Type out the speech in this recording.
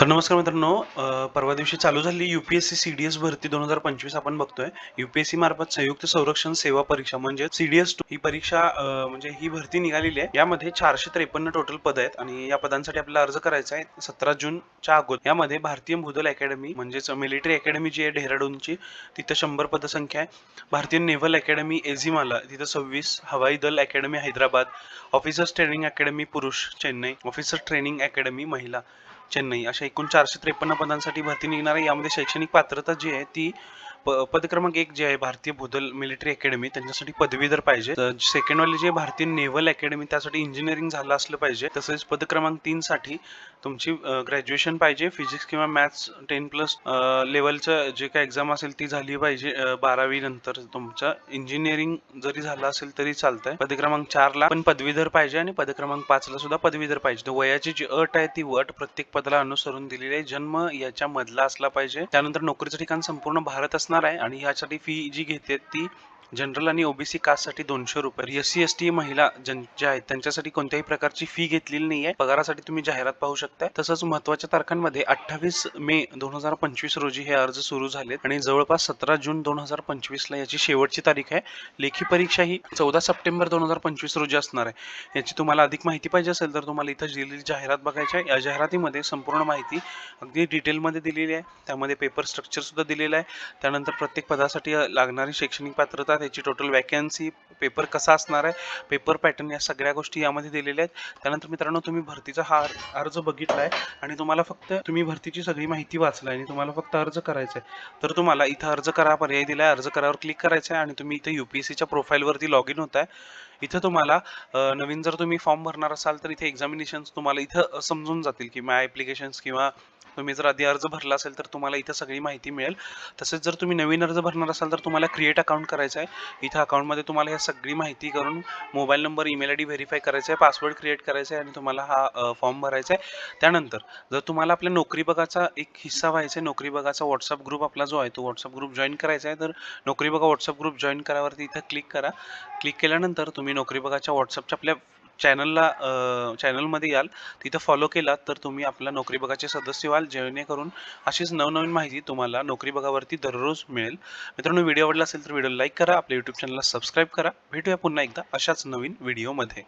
तर नमस्कार मित्रांनो परवा दिवशी चालू झालेली डी एस भरती दोन हजार पंचवीस आपण बघतोय. युपीएससी मार्फत संयुक्त संरक्षण सेवा परीक्षा म्हणजे सीडीएस टू ही परीक्षा म्हणजे ही भरती निघालेली आहे. यामध्ये चारशे त्रेपन्न टोटल पद आहेत आणि या पदांसाठी आपल्याला अर्ज करायचा आहे सतरा जूनच्या अगोदर. यामध्ये भारतीय भूदल अकॅडमी म्हणजेच मिलिटरी अकॅडमी जी आहे डेहराडूनची तिथं शंभर पदसंख्या आहे. भारतीय नेव्हल अकॅडमी एझिमाला तिथं सव्वीस हवाई दल academy Hyderabad officers training academy पुरुष चेन्नई ऑफिसर ट्रेनिंग अकॅडमी महिला. चेन्नई अशा एकूण चारशे त्रेपन्न पदांसाठी भरती निघणार आहे यामध्ये शैक्षणिक पात्रता जी आहे ती प पद क्रमांक एक जे आहे भारतीय भूदल मिलिटरी अकॅडमी त्यांच्यासाठी पदवीधर पाहिजे सेकंड वाले जे भारतीय नेव्हल अकॅडमी त्यासाठी इंजिनिअरिंग झालं असलं पाहिजे. तसेच पद क्रमांक तीन साठी तुमची ग्रॅज्युएशन पाहिजे. फिजिक्स किंवा मॅथ्स टेन प्लस लेवलचं जे काही एक्झाम असेल ती झाली पाहिजे बारावी नंतर. तुमचं इंजिनिअरिंग जरी झालं असेल तरी चालतंय. पद क्रमांक चारला पण पदवीधर पाहिजे आणि पद क्रमांक पाचला सुद्धा पदवीधर पाहिजे. वयाची जी अट आहे ती अट प्रत्येक पदाला अनुसरून दिलेली आहे. जन्म याच्या मधला असला पाहिजे. त्यानंतर नोकरीचं ठिकाण संपूर्ण भारत असणार आहे आणि यासाठी फी जी घेते ती जनरल आणि ओबीसी कास्टसाठी दोनशे रुपये. एस सी एस टी महिला जन ज्या आहेत त्यांच्यासाठी कोणत्याही प्रकारची फी घेतलेली नाही आहे पगारासाठी तुम्ही जाहिरात पाहू शकता तसंच महत्त्वाच्या तारखांमध्ये अठ्ठावीस मे दोन हजार पंचवीस रोजी हे अर्ज सुरू झालेत. आणि जवळपास सतरा जून दोन हजार पंचवीस ला याची शेवटची तारीख आहे. लेखी परीक्षा ही चौदा सप्टेंबर दोन हजार पंचवीस रोजी असणार आहे. याची तुम्हाला अधिक माहिती पाहिजे असेल तर तुम्हाला इथं दिलेली जाहिरात बघायची आहे. या जाहिरातीमध्ये संपूर्ण माहिती अगदी डिटेलमध्ये दिलेली आहे. त्यामध्ये पेपर स्ट्रक्चर सुद्धा दिलेलं आहे. त्यानंतर प्रत्येक पदासाठी लागणारी शैक्षणिक पात्रता त्याची टोटल वॅकन्सी पेपर कसा असणार आहे पेपर पॅटर्न या सगळ्या गोष्टी यामध्ये दिलेल्या आहेत. त्यानंतर मित्रांनो तुम्ही भरतीचा हा अर्ज बघितला आहे आणि तुम्हाला फक्त तुम्ही भरतीची सगळी माहिती वाचला आणि तुम्हाला फक्त अर्ज करायचा आहे तर तुम्हाला इथं अर्ज करा पर्याय दिलाय अर्ज करावर क्लिक करायचं आहे आणि तुम्ही इथं यू पी एस सीच्या प्रोफाईलवरती लॉग इन होत आहे इथं तुम्हाला नवीन जर तुम्ही फॉर्म भरणार असाल तर इथे एक्झामिनेशन तुम्हाला इथं समजून जातील की माय ॲप्लिकेशन्स किंवा तुम्ही जर आधी अर्ज भरला असेल तर तुम्हाला इथं सगळी माहिती मिळेल. तसेच जर तुम्ही नवीन अर्ज भरणार असाल तर तुम्हाला क्रिएट अकाउंट करायचं आहे. इथं अकाउंटमध्ये तुम्हाला ह्या सगळी माहिती करून mobile number email I D verify करायचा आहे पासवर्ड क्रिएट करायचा आहे आणि तुम्हाला हा फॉर्म भरायचा आहे. त्यानंतर जर तुम्हाला आपल्या नोकरी बघाचा एक हिस्सा व्हायचा आहे नोकरी बघाचा व्हॉट्सअप ग्रुप आपला जो आहे तो व्हॉट्सअप ग्रुप जॉईन करायचा आहे. तर नोकरी बघा व्हॉट्सअप ग्रुप जॉईन करावरती इथं क्लिक करा. क्लिक केल्यानंतर तुम्ही तुम्ही नोकरी बघाच्या व्हॉट्सअपच्या आपल्या चॅनलला चॅनलमध्ये याल तिथं फॉलो केला तर तुम्ही आपला नोकरी बघाचे सदस्य व्हाल जेणेकरून अशीच नवनवीन माहिती तुम्हाला नोकरी बघावरती दररोज मिळेल. मित्रांनो व्हिडिओ आवडला असेल तर व्हिडिओ लाईक करा आपल्या यूट्यूब चॅनलला सबस्क्राईब करा. भेटूया पुन्हा एकदा अशाच नवीन व्हिडिओमध्ये